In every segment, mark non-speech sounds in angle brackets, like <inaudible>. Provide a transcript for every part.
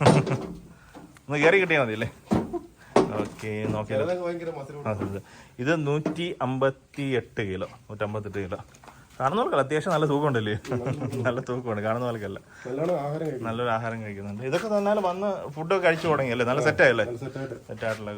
ഒന്ന് കയറി കിട്ടിയാൽ മതി അല്ലേ ഓക്കെ നോക്കിയാലോ. ഇത്. ഇത് നൂറ്റി അമ്പത്തി എട്ട് കിലോ നൂറ്റമ്പത്തെട്ട് കിലോ. കാണുന്നവർക്കല്ല അത്യാവശ്യം നല്ല തൂക്കമുണ്ടല്ലേ? നല്ല തൂക്കമുണ്ട് കാണുന്നവർക്കല്ല. നല്ലൊരു ആഹാരം കഴിക്കുന്നുണ്ട്. ഇതൊക്കെ തന്നാലും വന്ന് ഫുഡൊക്കെ കഴിച്ചു തുടങ്ങിയല്ലേ? നല്ല സെറ്റായല്ലേ സെറ്റായിട്ട് സെറ്റായിട്ടുള്ള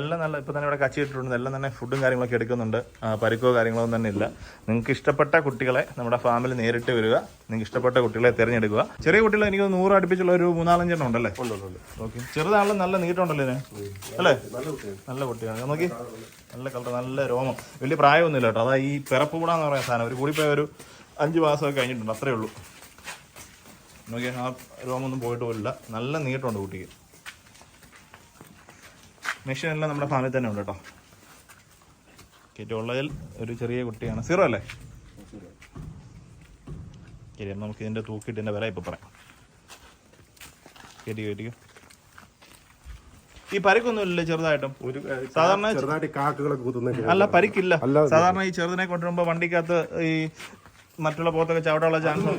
എല്ലാം നല്ല ഇപ്പൊ തന്നെ ഇവിടെ കച്ചിട്ടിട്ടുണ്ട് എല്ലാം തന്നെ ഫുഡും കാര്യങ്ങളൊക്കെ എടുക്കുന്നുണ്ട്. പരിക്കോ കാര്യങ്ങളോ ഒന്നും തന്നെ ഇല്ല. നിങ്ങൾക്ക് ഇഷ്ടപ്പെട്ട കുട്ടികളെ നമ്മുടെ ഫാമിൽ നേരിട്ട് വരിക. നിങ്ങൾക്ക് ഇഷ്ടപ്പെട്ട കുട്ടികളെ തിരഞ്ഞെടുക്കുക. ചെറിയ കുട്ടികൾ എനിക്ക് നൂറ് അടുപ്പിച്ചുള്ള ഒരു മൂന്നാലഞ്ചെണ്ണം ഉണ്ടല്ലേ? ഉണ്ട് ഉണ്ട് ഉണ്ട്. ഓക്കെ. ചെറുതാണെങ്കിലും നല്ല നീട്ടുണ്ടല്ലോ ഇതിന്? അല്ലേ? നല്ല കുട്ടിയാണ്. നോക്കി. നല്ല കളർ നല്ല രോമം. വലിയ പ്രായമൊന്നുമില്ല കേട്ടോ. അതാ ഈ പിറപ്പ് കൂടാന്ന് പറയുന്ന സാധനം. ഒരു കൂടിപ്പോയ ഒരു അഞ്ച് മാസമൊക്കെ കഴിഞ്ഞിട്ടുണ്ട് അത്രേ ഉള്ളൂ. നോക്കിയാൽ ആ രോമൊന്നും പോയിട്ട് പോലില്ല. നല്ല നീട്ടമുണ്ട് കുട്ടിക്ക്. മെഷീൻ എല്ലാം നമ്മുടെ ഫാമിൽ തന്നെ ഉണ്ട് കേട്ടോ. ഉള്ളതിൽ ഒരു ചെറിയ കുട്ടിയാണ്. സീറോ അല്ലേ? ശരി നമുക്ക് ഇതിന്റെ തൂക്കിയിട്ട് ഇതിന്റെ വില ഇപ്പോൾ പറയാം. കേട്ടി കേട്ടിക്കോ. ഈ പരിക്കൊന്നും ഇല്ലല്ലേ ചെറുതായിട്ടും. ഒരു സാധാരണ അല്ല പരിക്കില്ല. സാധാരണ ഈ ചെറുതിനെ കൊണ്ടുവരുമ്പോ വണ്ടിക്കകത്ത് ഈ മറ്റുള്ള പോത്തൊക്കെ ചവിടാനുള്ള ചാൻസ്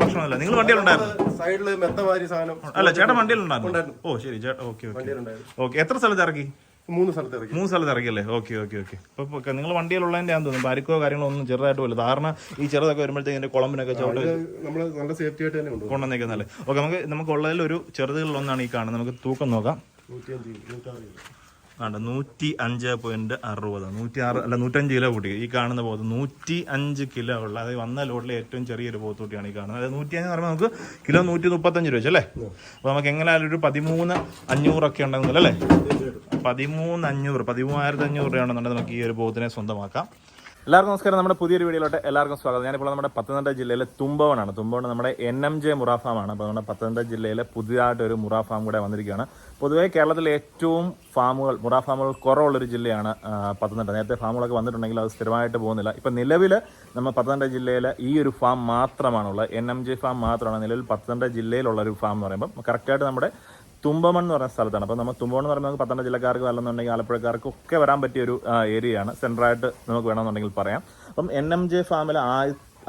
പ്രശ്നമല്ല നിങ്ങൾ വണ്ടിയിലുണ്ടായിരുന്നു? മെത്തമാരി സാധനം അല്ല ചേട്ടൻ വണ്ടിയിലുണ്ടായിരുന്നു? ഓ ശരി ചേട്ടാ ഓക്കെ ഓക്കെ. എത്ര സ്ഥലത്ത് ഇറക്കി? മൂന്ന് സ്ഥലത്ത് ഇറക്കി. മൂന്ന് സ്ഥലത്ത് ഇറക്കിയല്ലേ? Okay okay okay. അപ്പൊ നിങ്ങൾ വണ്ടിയിലുള്ളതിന്റെ ആണെന്ന് തോന്നുന്നു. പരിക്കോ കാര്യങ്ങളോ ഒന്നും ചെറുതായിട്ട് പോലും ധാരണ ഈ ചെറുതൊക്കെ വരുമ്പോഴത്തേക്ക് കുളമ്പിനൊക്കെ ചവിട്ട് നമ്മൾ നല്ല സേഫ്റ്റി ആയിട്ട് തന്നെ കൊണ്ടുവന്നേക്കുന്നല്ലേ ഓക്കെ നമുക്ക് നമുക്ക് ഉള്ളതിൽ ഒരു ചെറുതുകളിലൊന്നാണ് ഈ കാണുന്നത്. നമുക്ക് തൂക്കം നോക്കാം. ആണ്ട് നൂറ്റി അഞ്ച് പോയിന്റ് അറുപത്. നൂറ്റി ആറ് അല്ല നൂറ്റഞ്ച് കിലോ കൂട്ടി. ഈ കാണുന്ന പോത്ത് നൂറ്റി അഞ്ച് കിലോ ഉള്ള അതായത് വന്ന ലോഡിലെ ഏറ്റവും ചെറിയൊരു പോത്തുകൂട്ടിയാണ് ഈ കാണുന്നത്. അതായത് നൂറ്റി അഞ്ച് പറയുമ്പോൾ നമുക്ക് കിലോ നൂറ്റി മുപ്പത്തഞ്ച് രൂപ വെച്ചല്ലേ? അപ്പോൾ നമുക്ക് എങ്ങനെയാലും ഒരു പതിമൂന്ന് അഞ്ഞൂറൊക്കെ ഉണ്ടെങ്കിൽ അല്ലേ? പതിമൂന്ന് അഞ്ഞൂറ് പതിമൂവായിരത്തി അഞ്ഞൂറ് രൂപയാണെന്നുണ്ടെങ്കിൽ നമുക്ക് ഈ ഒരു പോത്തിനെ സ്വന്തമാക്കാം. എല്ലാവർക്കും നമസ്കാരം. നമ്മുടെ പുതിയൊരു വീഡിയോയിലോട്ട് എല്ലാവർക്കും സ്വാഗതം. ഞാനിപ്പോൾ നമ്മുടെ പത്തനംതിട്ട ജില്ലയിലെ തുമ്പവനാണ്. തുമ്പവണ് നമ്മുടെ എൻ എം ജെ മുറ ഫാമാണ് അപ്പോൾ നമ്മുടെ പത്തനംതിട്ട ജില്ലയിലെ പുതിയതായിട്ട് ഒരു മുറ ഫാം കൂടെ വന്നിരിക്കുകയാണ്. പൊതുവേ കേരളത്തിലെ ഏറ്റവും ഫാമുകൾ മുറ ഫാമുകൾ കുറവുള്ളൊരു ജില്ലയാണ് പത്തനംതിട്ട. നേരത്തെ ഫാമുകളൊക്കെ വന്നിട്ടുണ്ടെങ്കിൽ അത് സ്ഥിരമായിട്ട് പോകുന്നില്ല. ഇപ്പം നിലവിൽ നമ്മൾ പത്തനംതിട്ട ജില്ലയിൽ ഈ ഒരു ഫാം മാത്രമാണുള്ളത്. എൻ എം ജി ഫാം മാത്രമാണ്. നിലവിൽ പത്തനംതിട്ട ജില്ലയിലുള്ള ഒരു ഫാം എന്ന് പറയുമ്പോൾ കറക്റ്റായിട്ട് നമ്മുടെ തുമ്പമൺ എന്ന് പറയുന്ന സ്ഥലത്താണ്. അപ്പോൾ നമ്മൾ തുമ്പമൺ എന്ന് പറയുമ്പോൾ പത്തനംതിട്ട ജില്ലക്കാർക്ക് വല്ലെന്നുണ്ടെങ്കിൽ ആലപ്പുഴക്കാർക്ക് ഒക്കെ വരാൻ പറ്റിയ ഒരു ഏരിയയാണ്. സെൻട്രായിട്ട് നമുക്ക് വേണമെന്നുണ്ടെങ്കിൽ പറയാം. അപ്പം എൻ എം ജെ ഫാമിൽ ആ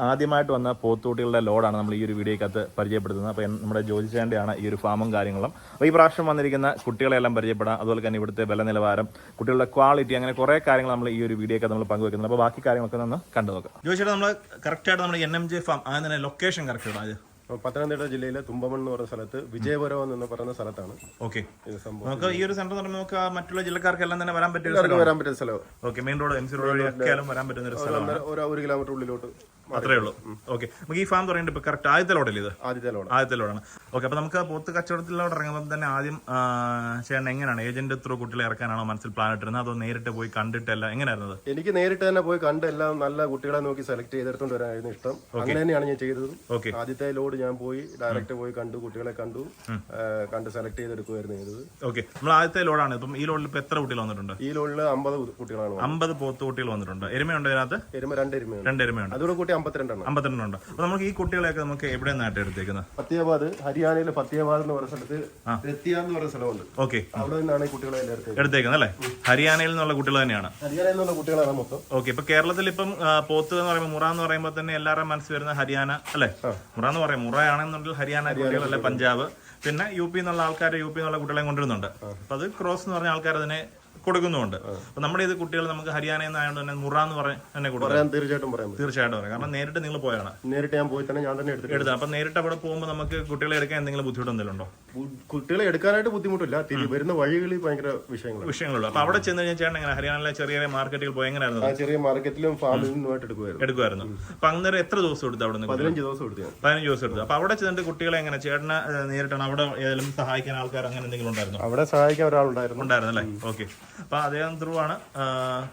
ആദ്യമായിട്ട് വന്ന പോത്തുകുട്ടികളുടെ ലോഡാണ് നമ്മൾ ഈ ഒരു വീഡിയോക്കകത്ത് പരിചയപ്പെടുത്തുന്നത്. അപ്പോൾ നമ്മുടെ ജോജിച്ചേന്റെയാണ് ഈ ഒരു ഫാമും കാര്യങ്ങളും. അപ്പോൾ ഈ പ്രാവശ്യം വന്നിരിക്കുന്ന കുട്ടികളെല്ലാം പരിചയപ്പെടാം. അതുപോലെ തന്നെ ഇവിടുത്തെ വില നിലവാരം കുട്ടികളുടെ ക്വാളിറ്റി അങ്ങനെ കുറേ കാര്യങ്ങൾ നമ്മൾ ഈ ഒരു വീഡിയോക്കകത്ത് നമ്മൾ പങ്കുവെക്കുന്നത് അപ്പോൾ ബാക്കി കാര്യങ്ങളൊക്കെ ഒന്ന് കണ്ടു നോക്കാം. ജോജിച്ചേട്ടാ നമ്മൾ കറക്റ്റായിട്ട് നമ്മുടെ എൻ എം ജെ ഫാം അതിന് ലൊക്കേഷൻ കറക്റ്റ് ഇടാം. അപ്പൊ പത്തനംതിട്ട ജില്ലയിലെ തുമ്പമൺ എന്ന് പറയുന്ന സ്ഥലത്ത് വിജയപുരം എന്ന് പറയുന്ന സ്ഥലത്താണ് ഓക്കെ നമുക്ക് ഈ ഒരു സെന്റർ നമുക്ക് മറ്റുള്ള ജില്ലക്കാർക്ക് എല്ലാം തന്നെ വരാൻ പറ്റിയ ഒരു വരാൻ പറ്റുന്ന സ്ഥലം. Okay main road M C road വരാൻ പറ്റുന്ന ഒരു ഒരു കിലോമീറ്റർ ഉള്ളിലോട്ട്. അത്രേ ഉള്ളൂ. ഓക്കെ നമുക്ക് ഈ ഫാം തുടങ്ങിയിട്ട് ഇപ്പൊ കറക്റ്റ് ആദ്യത്തെ ലോഡല്ലേ ഇത്? ആദ്യത്തെ ലോഡ് ആദ്യത്തെ ലോഡാണ് ഓക്കെ അപ്പൊ നമുക്ക് പോത്ത് കച്ചവടത്തിലോട്ട് ഇറങ്ങുമ്പോൾ തന്നെ ആദ്യം ചേട്ടൻ എങ്ങനെയാണ് ഏജന്റ് ത്രൂ കുട്ടികളെ ഇറക്കാനാണോ മനസ്സിൽ പ്ലാൻ ഇട്ടിരുന്നത്? അതോ നേരിട്ട് പോയി കണ്ടിട്ടല്ല എങ്ങനെയായിരുന്നത് എനിക്ക് നേരിട്ട് തന്നെ പോയി കണ്ട് എല്ലാം നല്ല കുട്ടികളെ നോക്കി സെലക്ട് ചെയ്തെടുത്തോണ്ട് വരാനായിരുന്നു ഇഷ്ടം. അങ്ങനെ തന്നെയാണ് ഞാൻ ചെയ്തത്. ഓക്കെ. ആദ്യത്തെ ലോഡ് ഞാൻ പോയി ഡയറക്റ്റ് പോയി കണ്ടു കുട്ടികളെ കണ്ടു. കണ്ട് സെലക്ട് ചെയ്തെടുക്കുമായിരുന്നു ചെയ്തത്. ഓക്കെ. നമ്മൾ ആദ്യത്തെ ലോഡാണ് ഇപ്പം ഈ ലോഡിൽ ഇപ്പൊ എത്ര കുട്ടികൾ വന്നിട്ടുണ്ട്? ഈ ലോഡിൽ അമ്പത് കുട്ടികളാണ്. അമ്പത് പോത്ത് കുട്ടികൾ വന്നിട്ടുണ്ട്. എരുമയുണ്ട് അതിനകത്ത് എരുമ രണ്ട് എരുമയുണ്ട്. രണ്ട് എരുമയുണ്ട്. അതോടെ കൂട്ടി അമ്പത്തിരണ്ടാണ് അമ്പത്തിരണ്ടുണ്ട് അപ്പൊ നമുക്ക് ഈ കുട്ടികളെയൊക്കെ നമുക്ക് എവിടെ നിന്നായിട്ട് എടുത്തേക്കുന്നത്? ഫത്തിയാബാദ് ഹരിയാനയിലെ ഫത്തിയാബാദ് എന്ന് പറയുന്ന സ്ഥലത്ത് രത്തിയ എന്ന് പറയുന്ന സ്ഥലമുണ്ട്. ഓക്കെ. അവിടെ നിന്നാണ് ഈ കുട്ടികളെ എല്ലാവരും എടുത്തേക്കുന്നത്. അല്ലേ? ഹരിയാനയിൽ നിന്നുള്ള കുട്ടികൾ തന്നെയാണ്. ഹരിയാനയിൽ നിന്നുള്ള കുട്ടികളാണ് മൊത്തം. ഓക്കെ ഇപ്പൊ കേരളത്തിൽ ഇപ്പം പോത്ത് എന്ന് പറയുമ്പോൾ മുറ എന്ന് പറയുമ്പോൾ തന്നെ എല്ലാവരുടെയും മനസ്സിൽ വരുന്ന ഹരിയാന അല്ലേ? മുറ എന്ന് പറയും മുറയാണെന്നുണ്ടെങ്കിൽ ഹരിയാന കുട്ടികളല്ലേ പഞ്ചാബ്. പിന്നെ യു പി എന്നുള്ള ആൾക്കാർ യു പി എന്നുള്ള കുട്ടികളെ കൊണ്ടുവരുന്നുണ്ട്. അപ്പൊ അത് ക്രോസ് എന്ന് പറഞ്ഞ ആൾക്കാർ അതിനെ കൊടുക്കുന്നുമുണ്ട്. അപ്പൊ നമ്മുടെ ഇത് കുട്ടികൾ നമുക്ക് ഹരിയാന എന്നായതുകൊണ്ട് തന്നെ മുറ എന്ന് പറഞ്ഞ് തന്നെ കൊടുക്കും തീർച്ചയായിട്ടും പറയാം. തീർച്ചയായിട്ടും പറയാം. കാരണം നേരിട്ട് നിങ്ങൾ പോയാണ്. നേരിട്ട് ഞാൻ പോയി തന്നെ ഞാൻ തന്നെ എടുത്തിട്ട് എടുത്തു? അപ്പൊ നേരിട്ട് അവിടെ പോകുമ്പോൾ നമുക്ക് കുട്ടികളെ എടുക്കാൻ എന്തെങ്കിലും ബുദ്ധിമുട്ട് എന്തെങ്കിലും ഉണ്ടോ? കുട്ടികളെ എടുക്കാനായിട്ട് ബുദ്ധിമുട്ടില്ല. വരുന്ന വഴികളിൽ ഭയങ്കര വിഷയങ്ങൾ വിഷയങ്ങളുള്ളൂ അപ്പൊ അവിടെ ചെന്ന് കഴിഞ്ഞാൽ ചേട്ടൻ എങ്ങനെ ഹരിയാനയിലെ ചെറിയ ചെറിയ മാർക്കറ്റിൽ പോയി എങ്ങനെയായിരുന്നു? ചെറിയ മാർക്കറ്റിലും ഫാമിൽ നിന്നുമായിട്ട് എടുക്കുമായിരുന്നു. എടുക്കുമായിരുന്നു അപ്പൊ അന്നേരം എത്ര ദിവസം എടുത്തു അവിടെ നിന്ന് പതിനഞ്ച് ദിവസം എടുത്തു പതിനഞ്ച് ദിവസം എടുത്തു. അപ്പൊ അവിടെ ചെന്നിട്ട് കുട്ടികളെ എങ്ങനെ? ചേട്ടനെ നേരിട്ടാണ്? അവിടെ ഏതെങ്കിലും സഹായിക്കാൻ ആൾക്കാർ അങ്ങനെ എന്തെങ്കിലും ഉണ്ടായിരുന്നു? അവിടെ സഹായിക്കാൻ ഒരാളുണ്ടായിരുന്നു. ഉണ്ടായിരുന്നു അല്ലേ ഓക്കെ. അപ്പൊ അദ്ദേഹം ത്രൂ ആണ്.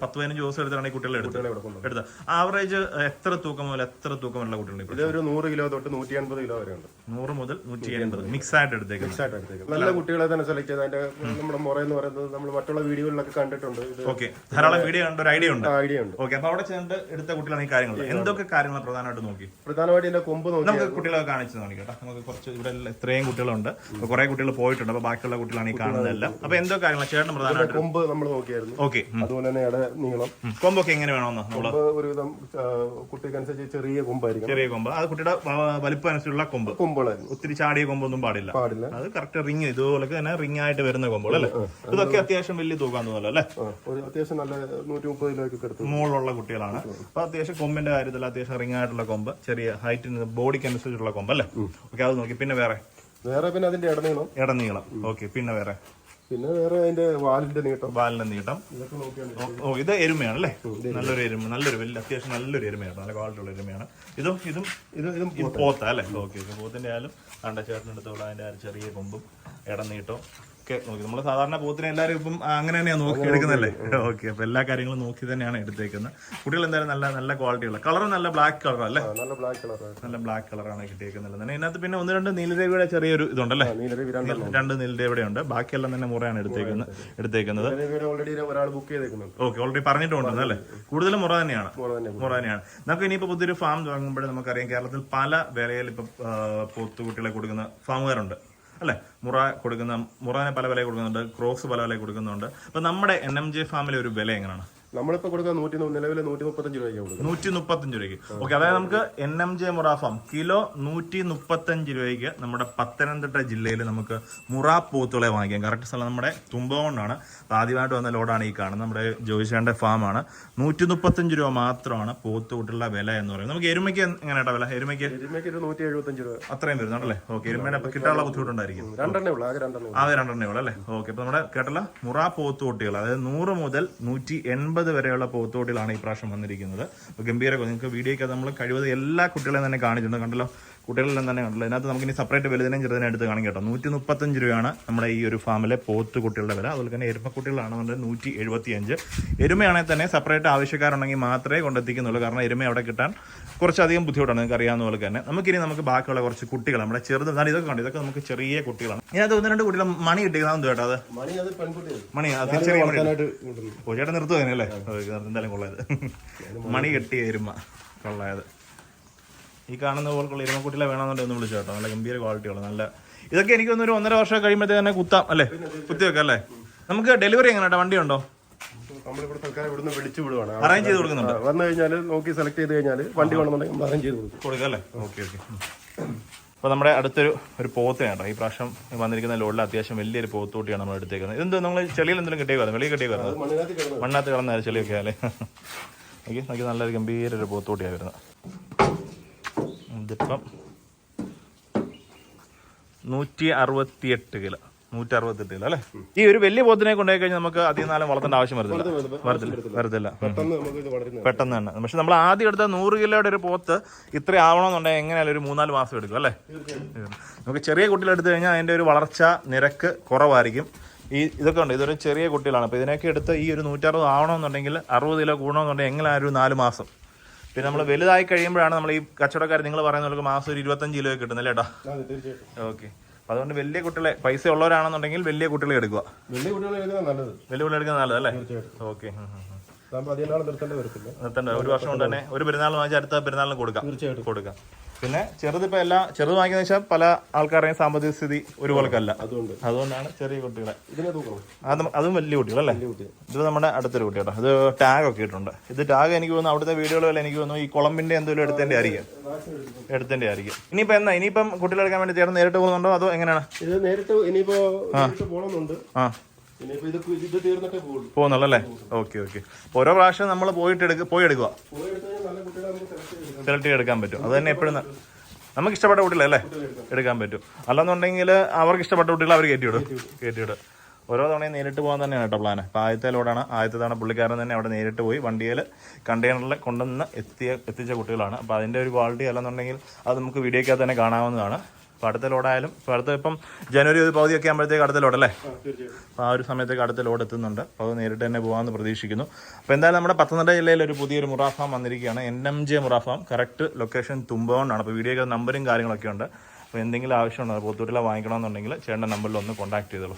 പത്ത് പതിനഞ്ച് ദിവസം എടുത്താണ് ഈ കുട്ടികളെ എടുത്തത്. ആവറേജ് എത്ര തൂക്കം മുതൽ എത്ര തൂക്കമുള്ള കുട്ടികളുണ്ട് ഇപ്പോൾ ഇത് ഒരു നൂറ് കിലോ തൊട്ട് നൂറ്റി അൻപത് കിലോ വരെ ഉണ്ട് നൂറ് മുതൽ നൂറ്റി എൺപത് മിക്സ് ആയിട്ട് എടുത്തേക്കുന്നത്. ആയിട്ട് എടുത്തേക്കും നല്ല കുട്ടികളെ തന്നെ സെലക്ട് ചെയ്ത് അതിന്റെ നമ്മുടെ മുറ എന്ന് പറയുന്നത് നമ്മൾ മറ്റുള്ള വീഡിയോകളിലൊക്കെ കണ്ടിട്ടുണ്ട്. ഓക്കെ ധാരാളം വീഡിയോ കണ്ട ഒരു ഐഡിയ ഉണ്ട്. ഐഡിയ ഉണ്ട്. ഓക്കെ അപ്പൊ അവിടെ ചെന്നിട്ട് എടുത്ത കുട്ടികളാണ് ഈ കാര്യങ്ങൾ. എന്തൊക്കെ കാര്യങ്ങൾ പ്രധാനമായിട്ട് നോക്കി? പ്രധാനമായിട്ട് ഇതിന്റെ കൊമ്പ് നോക്കി. നമുക്ക് കുട്ടികളെ കാണിച്ചു കാണിക്കാം കേട്ടോ. നമുക്ക് കുറച്ച് ഇവിടെ എത്രയും ഇത്രയും കുട്ടികളുണ്ട്. കുറെ കുട്ടികൾ പോയിട്ടുണ്ട്. അപ്പൊ ബാക്കിയുള്ള കുട്ടികളാണ് ഈ കാണുന്നതെല്ലാം. അപ്പൊ എന്തോ കാര്യങ്ങൾ ചേട്ടൻ പ്രധാനമായിട്ട് കൊമ്പ് നമ്മൾ നോക്കിയായിരുന്നു. ഓക്കെ. അതുപോലെ തന്നെ ഇട നീളം. കൊമ്പൊക്കെ എങ്ങനെ വേണമെന്ന് നമ്മൾ? കൊമ്പ് ഒരുവിധം ആ, കുട്ടിക്കനുസരിച്ച് ചെറിയ കൊമ്പായിരിക്കും ചെറിയ കൊമ്പ്. അത് കുട്ടിയുടെ വ- വലിപ്പം അനുസരിച്ചുള്ള കൊമ്പ്. കൊമ്പുകളായിരുന്നു. ഒത്തിരി ചാടിയ കൊമ്പൊന്നും പാടില്ല. പാടില്ല. അത് കറക്റ്റ് റിങ് ഇതുപോലെ തന്നെ റിങ് ആയിട്ട് വരുന്ന കൊമ്പുകൾ അല്ലേ? ഇതൊക്കെ അത്യാവശ്യം വലിയ തൂക്കാൻ തോന്നുന്നു അല്ലേ? ആ, ഒരു അത്യാവശ്യം നല്ല നൂറ്റി മുപ്പത് കിലോയ്ക്ക് എടുത്തു മുകളിലുള്ള കുട്ടികളാണ്. അപ്പൊ അത്യാവശ്യം കൊമ്പിന്റെ കാര്യത്തിൽ അത്യാവശ്യം റിങ് ആയിട്ടുള്ള കൊമ്പ് ചെറിയ ഹൈറ്റിന് ബോഡിക്ക് അനുസരിച്ചുള്ള കൊമ്പ് അല്ലേ? ഓക്കെ അത് നോക്കി. പിന്നെ വേറെ? വേറെ പിന്നെ അതിന്റെ ഇടനീളം ഇടനീളം ഓക്കെ പിന്നെ വേറെ? പിന്നെ വേറെ അതിന്റെ വാലിന്റെ നീട്ടം. വാലിന്റെ നീട്ടം. ഓ ഇത് എരുമയാണ് അല്ലേ നല്ലൊരു എരുമ നല്ലൊരു വലിയ അത്യാവശ്യം നല്ലൊരു എരുമയാണ് നല്ല ക്വാളിറ്റി ഉള്ള എരുമയാണ്. ഇതും ഇതും ഇത് ഇതും പോത്ത. അല്ലേ? Okay okay. പോത്തിന്റെ ആയാലും കണ്ട ചേട്ടനെടുത്തോളൂ അതിന്റെ ചെറിയ കൊമ്പും ഇടനീട്ടം ഒക്കെ നോക്കി. നമ്മൾ സാധാരണ പോത്തിനെ എല്ലാവരും ഇപ്പം അങ്ങനെ തന്നെയാണ് നോക്കി എടുക്കുന്നല്ലേ ഓക്കെ അപ്പൊ എല്ലാ കാര്യങ്ങളും നോക്കി തന്നെയാണ് എടുത്തേക്കുന്നത്. കുട്ടികൾ എന്തായാലും നല്ല നല്ല ക്വാളിറ്റി ഉള്ള. കളർ നല്ല ബ്ലാക്ക് കളർ അല്ലേ? നല്ല ബ്ലാക്ക് കളർ നല്ല ബ്ലാക്ക് കളറാണ് കിട്ടിയേക്കുന്നത്. തന്നെ ഇതിനകത്ത് പിന്നെ ഒന്ന് രണ്ട് നീലരവിയുടെ ചെറിയൊരു ഇതുണ്ടല്ലേ? രണ്ട് നീലരേവിടെ ഉണ്ട്. ബാക്കിയെല്ലാം തന്നെ മുറയാണ് എടുത്തേക്കുന്നത്. എടുത്തേക്കുന്നത്. ഓക്കെ ഓൾറെഡി പറഞ്ഞിട്ടുണ്ട് അല്ലേ? കൂടുതലും മുറ തന്നെയാണ്. മുറ തന്നെയാണ്. നമുക്ക് ഇനിയിപ്പോ പുതിയൊരു ഫാം തുടങ്ങുമ്പോഴേ നമുക്കറിയാം കേരളത്തിൽ പല വിലയിൽ ഇപ്പൊ പോത്തുകുട്ടികളെ കൊടുക്കുന്ന ഫാമുകാരുണ്ട് അല്ലെ? മുറ കൊടുക്കുന്ന മുറാനെ പല വില കൊടുക്കുന്നുണ്ട് ക്രോസ് പല വില കൊടുക്കുന്നുണ്ട്. അപ്പൊ നമ്മുടെ എൻ എം ജെ ഫാമിലെ ഒരു വില എങ്ങനെയാണ്? നമ്മളിപ്പോ കൊടുക്കുന്ന നൂറ്റി നൂ- നിലവിലെ നൂറ്റി മുപ്പത്തഞ്ച് രൂപയ്ക്ക് കൊടുക്കും നൂറ്റി മുപ്പത്തഞ്ച് രൂപയ്ക്ക്. ഓക്കെ അതായത് നമുക്ക് N M J Murrah farm kilo നൂറ്റി മുപ്പത്തഞ്ച് രൂപയ്ക്ക് നമ്മുടെ പത്തനംതിട്ട ജില്ലയിൽ നമുക്ക് മുറാ പോത്തുകളെ വാങ്ങിക്കാം. കറക്റ്റ് സ്ഥലം നമ്മുടെ തുമ്പകൊണ്ടാണ് ആദ്യമായിട്ട് വന്ന ലോഡാണ് ഈ കാണുന്നത്. നമ്മുടെ ജോയിഷാന്റെ ഫാമാണ്. നൂറ്റി മുപ്പത്തഞ്ച് രൂപ മാത്രമാണ് പോത്തുകുട്ടികളുടെ വില എന്ന് പറയുന്നത്. നമുക്ക് എരുമയ്ക്ക് എങ്ങനെയാട്ടാ വില? എരുമയ്ക്ക്? നൂറ്റി എഴുപത്തഞ്ച് രൂപ. അത്രയും വരുന്നുണ്ടല്ലേ ഓക്കെ എരുമയുടെ കിട്ടാനുള്ള ബുദ്ധിമുട്ടുണ്ടായിരിക്കും. രണ്ടെണ്ണേ ഉള്ളൂ ആകെ രണ്ടെണ്ണേ ഉള്ളൂ. ആകെ രണ്ടെണ്ണേ ഉള്ളൂ അല്ലേ? ഓക്കെ അപ്പൊ നമ്മുടെ കേട്ടല്ല മുറ പോത്തുകുട്ടികൾ. അതായത് നൂറ് മുതൽ നൂറ്റി എൺപത് വരെയുള്ള പോത്തോട്ടിലാണ് ഈ പ്രാവശ്യം വന്നിരിക്കുന്നത്. അപ്പോൾ ഗംഭീര നിങ്ങൾക്ക് വീഡിയോയ്ക്ക് നമ്മൾ കഴിവത് എല്ലാ കുട്ടികളെയും തന്നെ കാണിച്ചിട്ടുണ്ട്. കണ്ടല്ലോ? കുട്ടികളെല്ലാം തന്നെ കണ്ടല്ലോ ഇതിനകത്ത് നമുക്ക് ഇനി സെപ്പറേറ്റ് വലുതിനെയും ചെറുതിനെ എടുത്ത് കാണിക്കാം കേട്ടോ. നൂറ്റി മുപ്പത്തഞ്ച് രൂപയാണ് നമ്മുടെ ഈ ഒരു ഫാമിലെ പോത്ത് കുട്ടികളുടെ വില. അതുപോലെ തന്നെ എരുമക്കുട്ടികളാണെന്നുണ്ടെങ്കിൽ നൂറ്റി എഴുപത്തി അഞ്ച് എരുമയാണെങ്കിൽ തന്നെ സെപ്പറേറ്റ് ആവശ്യക്കാരുണ്ടെങ്കിൽ മാത്രമേ കൊണ്ടെത്തിക്കുന്നുള്ളൂ. കാരണം എരുമ അവിടെ കിട്ടാൻ കുറച്ചധികം ബുദ്ധിമുട്ടാണ്. നിങ്ങൾക്ക് അറിയാവുന്ന പോലെ തന്നെ. നമുക്കിനി നമുക്ക് ബാക്കിയുള്ള കുറച്ച് കുട്ടികൾ നമ്മുടെ ചെറുത് ഇതാണ് ഇതൊക്കെ കണ്ടു? ഇതൊക്കെ നമുക്ക് ചെറിയ കുട്ടികളാണ്. ഇതിനകത്ത് ഒന്ന് രണ്ട് കുട്ടികൾ മണി കിട്ടിയതാണ് കേട്ടോ അത്. മണി അത് അത് ചെറിയ മണി. ഓ ചേട്ടൻ നിർത്തുക അല്ലേ? എന്തായാലും കൊള്ളായത് മണി കെട്ടിയ എരുമ. കൊള്ളായത് ഈ കാണുന്ന പോലുള്ള ഇരുമക്കുട്ടിലെ വേണമെന്നുണ്ടെങ്കിൽ ഒന്ന് വിളിച്ചു കേട്ടോ. നല്ല ഗംഭീര ക്വാളിറ്റിയുള്ള നല്ല ഇതൊക്കെ എനിക്ക് തോന്നുന്നു ഒരു ഒന്നര വർഷം കഴിയുമ്പോഴത്തേക്ക് തന്നെ കുത്താം അല്ലേ? കുത്തി വെക്കാം അല്ലേ? നമുക്ക് ഡെലിവറി എങ്ങനെ വണ്ടി ഉണ്ടോ? നമ്മളിവിടെ തൽക്കാലം ഇവിടുന്ന് വിളിച്ചു വിടുവാണ്. അറേഞ്ച് ചെയ്ത് കൊടുക്കുന്നുണ്ട്? വന്നു കഴിഞ്ഞാൽ നോക്കി സെലക്ട് ചെയ്ത് കഴിഞ്ഞാൽ വണ്ടി വേണമെന്നുണ്ടെങ്കിൽ നമ്മൾ അറേഞ്ച് ചെയ്ത് കൊടുക്കും. കൊടുക്കാം അല്ലേ? Okay okay. അപ്പോൾ നമ്മുടെ അടുത്തൊരു ഒരു പോത്തിനാണ് ഈ പ്രാവശ്യം വന്നിരിക്കുന്ന ലോഡിൽ അത്യാവശ്യം വലിയൊരു പോത്തോട്ടിയാണ് നമ്മൾ എടുത്തേക്കുന്നത്. ഇതെന്തോ നമ്മൾ ചെളിയിൽ എന്തെങ്കിലും കിട്ടിയേക്കുവായിരുന്നു വെളിയിൽ കിട്ടിയ അത് മണ്ണിനകത്ത് കിടന്നത്. മണ്ണാത്ത് കിടന്ന ചെളിയൊക്കെ അല്ലേ <laughs> നോക്കി നോക്കി നല്ലൊരു ഗംഭീര ഒരു പോത്തോട്ടിയാണ് വരുന്നത്. ഇതിപ്പം നൂറ്റി അറുപത്തിയെട്ട് കിലോ നൂറ്റി അറുപത്തെട്ട് കിലോ അല്ലേ? ഈ ഒരു വലിയ പോത്തിനെ കൊണ്ടുപോയി കഴിഞ്ഞാൽ നമുക്ക് അധികം നാളെ വളർത്തേണ്ട ആവശ്യം വരുന്നില്ല വരത്തില്ല. വരത്തില്ല പെട്ടെന്ന് തന്നെ. പക്ഷെ നമ്മൾ ആദ്യം എടുത്ത നൂറ് കിലോയുടെ ഒരു പോത്ത് ഇത്ര ആവണമെന്നുണ്ടെങ്കിൽ എങ്ങനെയാലും ഒരു മൂന്നാൽ മാസം എടുക്കും അല്ലേ? നമുക്ക് ചെറിയ കുട്ടികൾ എടുത്തു കഴിഞ്ഞാൽ അതിന്റെ ഒരു വളർച്ച നിരക്ക് കുറവായിരിക്കും. ഈ ഇതൊക്കെ ഉണ്ട്. ഇതൊരു ചെറിയ കുട്ടികളാണ്. അപ്പോൾ ഇതിനൊക്കെ എടുത്ത് ഈ ഒരു നൂറ്ററുപത് ആവണമെന്നുണ്ടെങ്കിൽ അറുപത് കിലോ കൂടണമെന്നുണ്ടെങ്കിൽ എങ്ങനെ ഒരു നാല് മാസം. പിന്നെ നമ്മൾ വലുതായി കഴിയുമ്പോഴാണ് നമ്മൾ ഈ കച്ചവടക്കാർ നിങ്ങൾ പറയുന്ന പോലെ മാസം ഒരു ഇരുപത്തഞ്ച് കിലോ കിട്ടുന്നില്ല ഏട്ടാ? ഓക്കെ. അതുകൊണ്ട് വലിയ കുട്ടികളെ പൈസ ഉള്ളവരാണെന്നുണ്ടെങ്കിൽ വലിയ കുട്ടികളെ എടുക്കുക. വലിയ കുട്ടികളെ നല്ലത്. വലിയ കുട്ടികളെ എടുക്കുന്നത് നല്ലത് അല്ലേ? ഓക്കെ. നിർത്തേണ്ടി ഒരു വർഷം കൊണ്ട് തന്നെ ഒരു പെരുന്നാൾ വാങ്ങിച്ച് അടുത്ത പെരുന്നാളിന് കൊടുക്കാം. തീർച്ചയായിട്ടും. കൊടുക്കാം. പിന്നെ ചെറുതിപ്പോ എല്ലാ ചെറുത് വാങ്ങിക്കുന്ന വെച്ചാൽ പല ആൾക്കാരുടെയും സാമ്പത്തിക സ്ഥിതി ഒരുപോലല്ല അതുകൊണ്ട് അതുകൊണ്ടാണ് ചെറിയ കുട്ടികളെ. അത് അതും വലിയ കുട്ടികളല്ലേ? ഇത് നമ്മുടെ അടുത്തൊരു കുട്ടി കേട്ടോ ഇത് ടാഗ് ഒക്കെ ഇട്ടുണ്ട് ഇത് ടാഗ് എനിക്ക് തോന്നുന്നു അവിടുത്തെ വീഡിയോകളിൽ എനിക്ക് തോന്നുന്നു ഈ കുളമ്പിന്റെ എന്തെങ്കിലും എടുത്തേന്റെ ആയിരിക്കും. എടുത്തേന്റെ ആയിരിക്കും. ഇനിയിപ്പോ എന്നാ? ഇനിയിപ്പം കുട്ടികളെടുക്കാൻ വേണ്ടി ചേട്ടൻ നേരിട്ട് പോകുന്നുണ്ടോ? അതോ എങ്ങനെയാണ്? ഇത് നേരിട്ട് ഇനിയിപ്പോ പോകണമെന്നുണ്ട് ആ. പോകുന്നുള്ളല്ലേ ഓക്കെ ഓക്കെ. ഓരോ പ്രാവശ്യം നമ്മൾ പോയിട്ട് എടുക്ക പോയി എടുക്കുക സെലക്ട് ചെയ്തെടുക്കാം സെലക്ട് ചെയ്തെടുക്കാൻ പറ്റും. അത് തന്നെ എപ്പോഴും നമുക്ക് ഇഷ്ടപ്പെട്ട കുട്ടികളല്ലേ എടുക്കാൻ പറ്റും. അല്ലെന്നുണ്ടെങ്കിൽ അവർക്ക് ഇഷ്ടപ്പെട്ട കുട്ടികൾ അവർ കയറ്റിവിടും കയറ്റിവിടും ഓരോ തവണയും നേരിട്ട് പോകാൻ തന്നെയാണ് കേട്ടോ പ്ലാൻ അപ്പോൾ ആദ്യത്തെ ലോഡാണ് ആദ്യത്തെ തവണ പുള്ളിക്കാരൻ തന്നെ അവിടെ നേരിട്ട് പോയി വണ്ടിയിൽ കണ്ടെയ്നറിൽ കൊണ്ടുവന്ന് എത്തിയ എത്തിച്ച കുട്ടികളാണ്. അപ്പോൾ അതിന്റെ ഒരു ക്വാളിറ്റി അല്ലെന്നുണ്ടെങ്കിൽ അത് നമുക്ക് വീഡിയോക്കകത്ത് തന്നെ കാണാവുന്നതാണ്. അപ്പോൾ അടുത്ത ലോഡായാലും ഇപ്പോൾ അടുത്ത ഇപ്പം ജനുവരി ഒരു പകുതിയൊക്കെ ആകുമ്പോഴത്തേക്ക് അടുത്ത ലോഡല്ലേ ആ അപ്പോൾ ആ ഒരു സമയത്തേക്ക് അടുത്ത ലോഡ് എത്തുന്നുണ്ട്. അപ്പോൾ അത് നേരിട്ട് തന്നെ പോകാമെന്ന് പ്രതീക്ഷിക്കുന്നു. അപ്പോൾ എന്തായാലും നമ്മുടെ പത്തനംതിട്ട ജില്ലയിൽ ഒരു പുതിയൊരു മുറാഫാം വന്നിരിക്കുകയാണ്. N M J Murrah farm correct location തുമ്പോണ്ടാണ് അപ്പോൾ വീഡിയോ നമ്പറും കാര്യങ്ങളൊക്കെ ഉണ്ട്. അപ്പോൾ എന്തെങ്കിലും ആവശ്യമുണ്ടോ പോത്തൂട്ടില വാങ്ങിക്കണമെന്നുണ്ടെങ്കിൽ ചേട്ടന്റെ നമ്പറിൽ ഒന്ന് കോൺടാക്ട് ചെയ്തോളൂ.